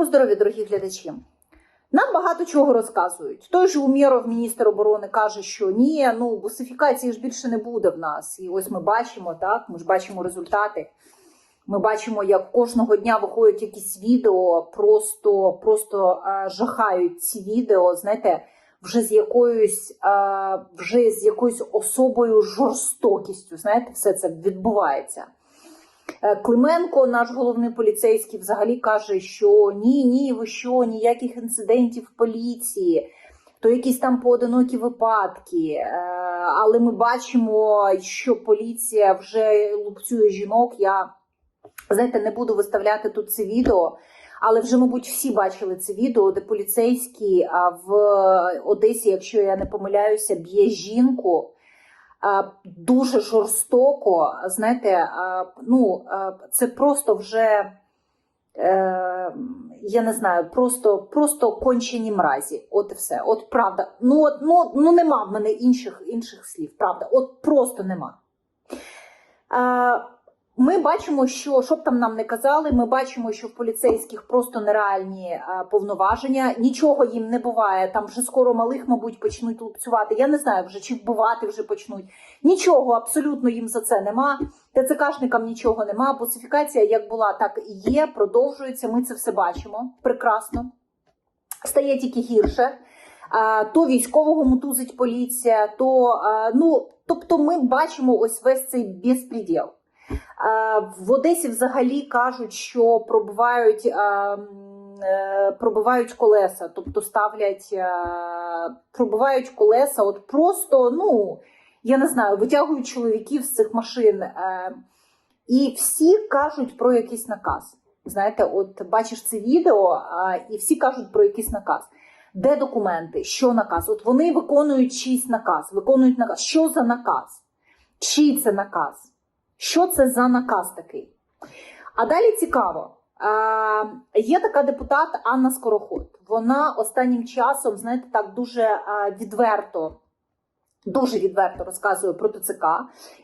Доброго здоров'я, дорогі глядачі. Нам багато чого розказують. Той же Умєров, міністр оборони, каже, що ні, ну бусифікації ж більше не буде в нас. І ось ми бачимо, так, ми ж бачимо результати. Ми бачимо, як кожного дня виходять якісь відео, просто, просто е, жахають ці відео, знаєте, вже з якоюсь, е, вже з якоюсь особою жорстокістю. Знаєте, все це відбувається. Е, Клименко, наш головний поліцейський, взагалі каже, що ні, ні, ви що, ніяких інцидентів в поліції, то якісь там поодинокі випадки. Е, Але ми бачимо, що поліція вже лупцює жінок. Я знаєте, не буду виставляти тут це відео. Але вже, мабуть, всі бачили це відео, де поліцейський в Одесі, якщо я не помиляюся, б'є жінку дуже жорстоко. Знаєте, ну це просто вже. Е, я не знаю, просто, просто кончені мразі. От і все. От правда. Ну, от, ну, ну нема в мене інших, інших слів. Правда, от просто нема. Е, ми бачимо, що що б там нам не казали, ми бачимо, що в поліцейських просто нереальні е, повноваження. Нічого їм не буває. Там вже скоро малих, мабуть, почнуть лупцювати. Я не знаю вже чи вбивати вже почнуть. Нічого абсолютно їм за це нема. ТЦКшникам нічого нема. Бусифікація як була, так і є. Продовжується. Ми це все бачимо прекрасно. Стає тільки гірше. То військового мутузить поліція, то ну тобто ми бачимо ось весь цей безпреділ. В Одесі взагалі кажуть, що пробивають, е, пробивають колеса, тобто ставлять, пробивають колеса, от просто, ну я не знаю, витягують чоловіків з цих машин. е, І всі кажуть про якийсь наказ. Знаєте, от бачиш це відео, і всі кажуть про якийсь наказ. Де документи? Що наказ? От вони виконують чийсь наказ, виконують наказ. Що за наказ? Чий це наказ? Що це за наказ такий? А далі цікаво. Е, є така депутат Анна Скороход. Вона останнім часом, знаєте, так дуже е, відверто, дуже відверто розказує про ТЦК.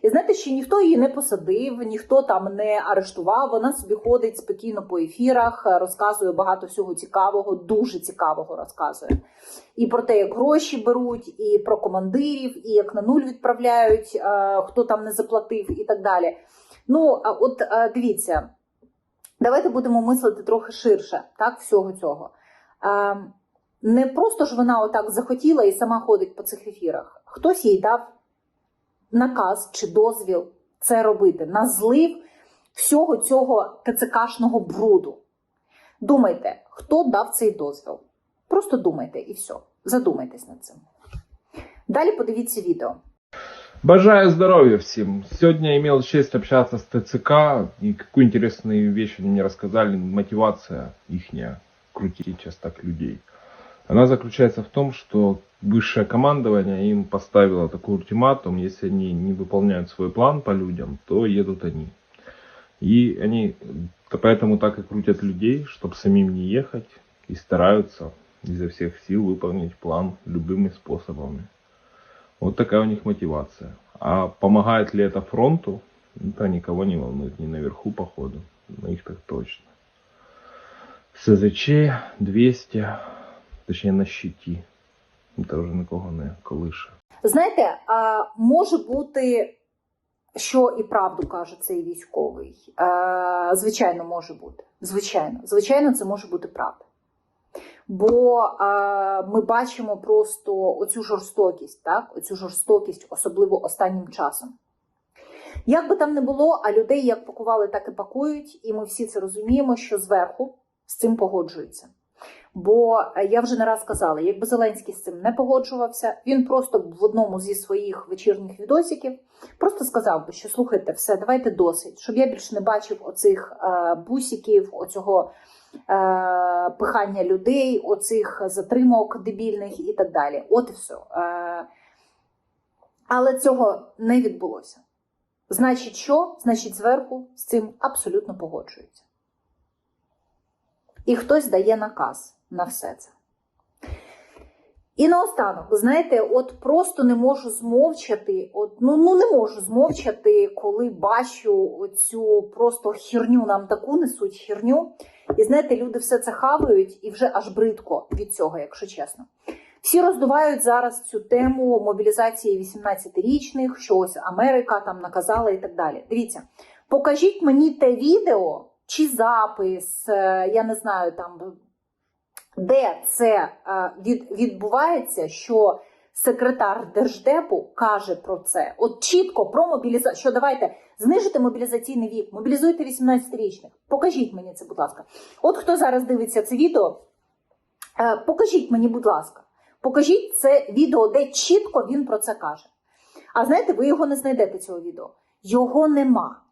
І знаєте, що ніхто її не посадив, ніхто там не арештував. Вона собі ходить спокійно по ефірах, розказує багато всього цікавого, дуже цікавого розказує. І про те, як гроші беруть, і про командирів, і як на нуль відправляють, е, хто там не заплатив, і так далі. Ну, от е, дивіться, давайте будемо мислити трохи ширше, так, всього цього. Не просто ж вона отак захотіла і сама ходить по цих ефірах. Хтось їй дав наказ чи дозвіл це робити на злив всього цього ТЦКшного бруду. Думайте, хто дав цей дозвіл? Просто думайте і все. Задумайтесь над цим. Далі подивіться відео. Бажаю здоровья всем. Сегодня имел честь общаться с ТЦК, и какую интересную вещь они мне рассказали, мотивация ихняя, крутить сейчас так людей. Она заключается в том, что высшее командование им поставило такой ультиматум, если они не выполняют свой план по людям, то едут они. И они то поэтому так и крутят людей, чтобы самим не ехать, и стараются изо всех сил выполнить план любыми способами. Вот такая у них мотивация. А помогает ли это фронту, это никого не волнует, не наверху походу, на их так точно. СЗЧ 200, точнее на щиті. Це вже нікого не колише. Знаєте, а, може бути, що і правду каже цей військовий. А, звичайно, може бути. Звичайно, звичайно, це може бути правда. Бо а, ми бачимо просто оцю жорстокість, так? оцю жорстокість, особливо останнім часом. Як би там не було, а людей як пакували, так і пакують, і ми всі це розуміємо, що зверху з цим погоджуються. Бо е, я вже не раз казала, якби Зеленський з цим не погоджувався, він просто в одному зі своїх вечірніх відосиків просто сказав би, що слухайте, все, давайте досить, щоб я більше не бачив оцих е, бусиків, оцього е, пихання людей, оцих затримок дебільних і так далі. От і все. Але цього не відбулося. Значить, що? Значить, зверху з цим абсолютно погоджуються. І хтось дає наказ на все це. І наостанок, знаєте, от просто не можу змовчати, от, ну, ну не можу змовчати, коли бачу цю просто херню, нам таку несуть херню. І знаєте, люди все це хавають і вже аж бридко від цього, якщо чесно. Всі роздувають зараз цю тему мобілізації 18-річних, що ось Америка там наказала і так далі. Дивіться, покажіть мені те відео чи запис, е, я не знаю там, де це е, відбувається, що секретар Держдепу каже про це. От чітко про мобілізацію, що давайте знижити мобілізаційний вік, мобілізуйте 18-річних. Покажіть мені це, будь ласка. От хто зараз дивиться це відео, е, покажіть мені, будь ласка, покажіть це відео, де чітко він про це каже. А знаєте, ви його не знайдете цього відео. Його нема,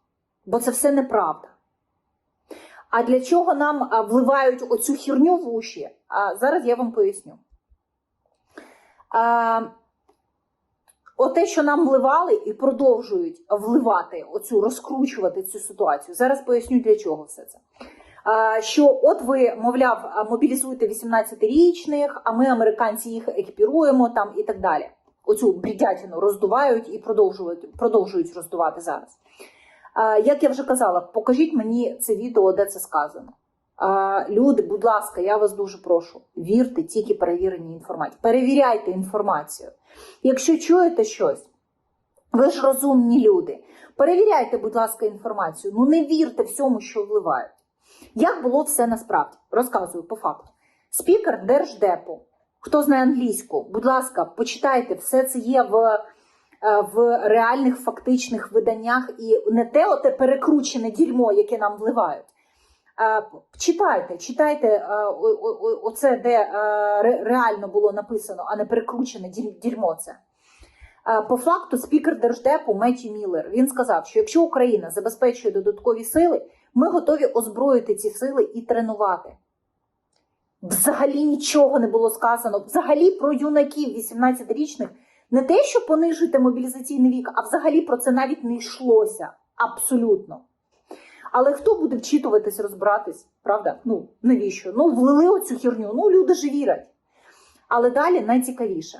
бо це все неправда. А для чого нам вливають оцю хірню в уші? А зараз я вам поясню. А, Оте, що нам вливали і продовжують вливати, оцю розкручувати цю ситуацію. Зараз поясню для чого все це. А, Що от ви, мовляв, мобілізуєте 18-річних, а ми, американці, їх екіпіруємо там і так далі. Оцю брідятину роздувають і продовжують, продовжують роздувати зараз. Як я вже казала, покажіть мені це відео, де це сказано. Люди, будь ласка, я вас дуже прошу, вірте тільки перевіреній інформації. Перевіряйте інформацію. Якщо чуєте щось, ви ж розумні люди. Перевіряйте, будь ласка, інформацію. Ну не вірте всьому, що вливають. Як було все насправді? Розказую по факту. Спікер Держдепу. Хто знає англійську, будь ласка, почитайте, все це є в, в реальних фактичних виданнях і не те оте перекручене дерьмо, яке нам вливають. Е, Читайте, читайте е, оце, де е, реально було написано, а не перекручене дерьмо це. Е, По факту, спікер Держдепу Меті Міллер він сказав, що якщо Україна забезпечує додаткові сили, ми готові озброїти ці сили і тренувати. Взагалі нічого не було сказано. Взагалі про юнаків 18-річних не те, що понижуйте мобілізаційний вік, а взагалі про це навіть не йшлося. Абсолютно. Але хто буде вчитуватись, розбиратись, правда? Ну, навіщо? Ну, влили оцю херню, ну люди ж вірять. Але далі найцікавіше.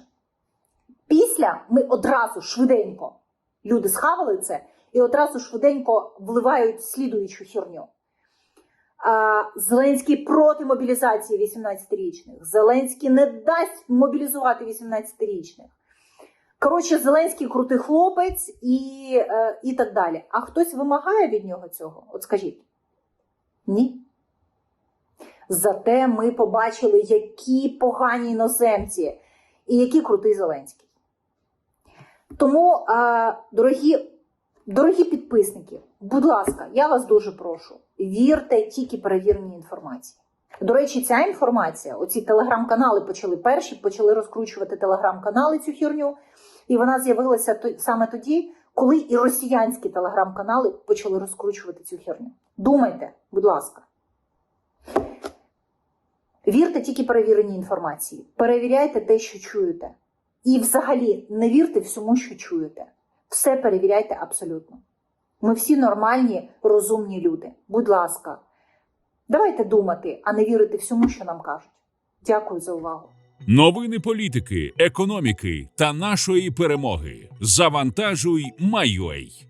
Після ми одразу швиденько люди схавали це і одразу швиденько вливають слідуючу херню. Зеленський проти мобілізації 18-річних. Зеленський не дасть мобілізувати 18-річних. Коротше, Зеленський крутий хлопець і, е, і так далі. А хтось вимагає від нього цього? От скажіть. Ні. Зате ми побачили, які погані іноземці і який крутий Зеленський. Тому, е, дорогі, дорогі підписники, будь ласка, я вас дуже прошу, вірте тільки перевіреній інформації. До речі, ця інформація, оці телеграм-канали почали перші, почали розкручувати телеграм-канали цю херню, і вона з'явилася саме тоді, коли і росіянські телеграм-канали почали розкручувати цю херню. Думайте, будь ласка. Вірте тільки перевіреній інформації. Перевіряйте те, що чуєте. І взагалі не вірте всьому, що чуєте. Все перевіряйте абсолютно. Ми всі нормальні, розумні люди. Будь ласка, давайте думати, а не вірити всьому, що нам кажуть. Дякую за увагу. Новини політики, економіки та нашої перемоги. Завантажуй, Майой.